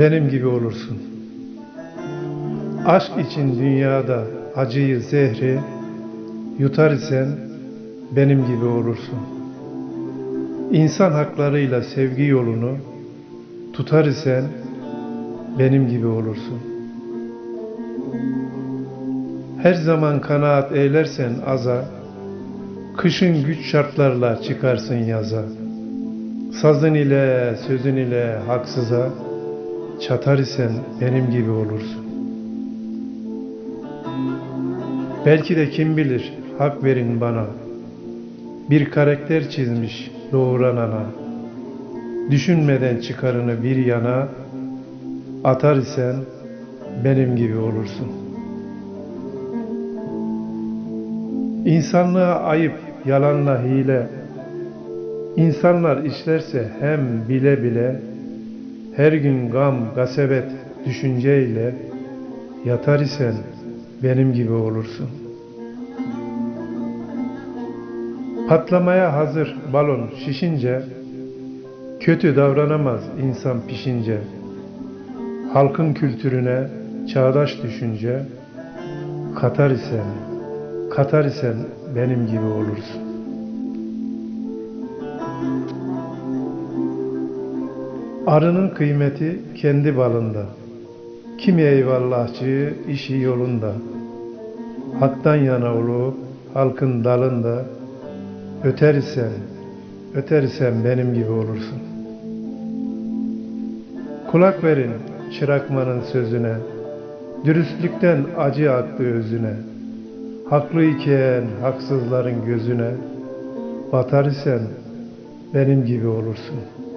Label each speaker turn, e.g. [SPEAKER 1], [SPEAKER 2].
[SPEAKER 1] benim gibi olursun. Aşk için dünyada acıyı, zehri yutar isen benim gibi olursun. İnsan haklarıyla sevgi yolunu tutar isen benim gibi olursun. Her zaman kanaat eylersen aza, kışın güç şartlarla çıkarsın yaza. Sazın ile, sözün ile haksıza, çatar isen benim gibi olursun. Belki de kim bilir, hak verin bana. Bir karakter çizmiş doğuran ana. Düşünmeden çıkarını bir yana, atar isen benim gibi olursun. İnsanlığa ayıp, yalanla hile, İnsanlar işlerse hem bile bile, her gün gam, gasebet, düşünceyle yatar isen benim gibi olursun. Patlamaya hazır balon şişince, kötü davranamaz insan pişince, halkın kültürüne çağdaş düşünce, katar isen, katar isen benim gibi olursun. Arının kıymeti kendi balında. Kimi eyvallahçı işi yolunda. Hak'tan yana olup halkın dalında. Öter isen, benim gibi olursun. Kulak verin çırakmanın sözüne. Dürüstlükten acı aktı özüne. Haklı iken haksızların gözüne. Batar isen benim gibi olursun.''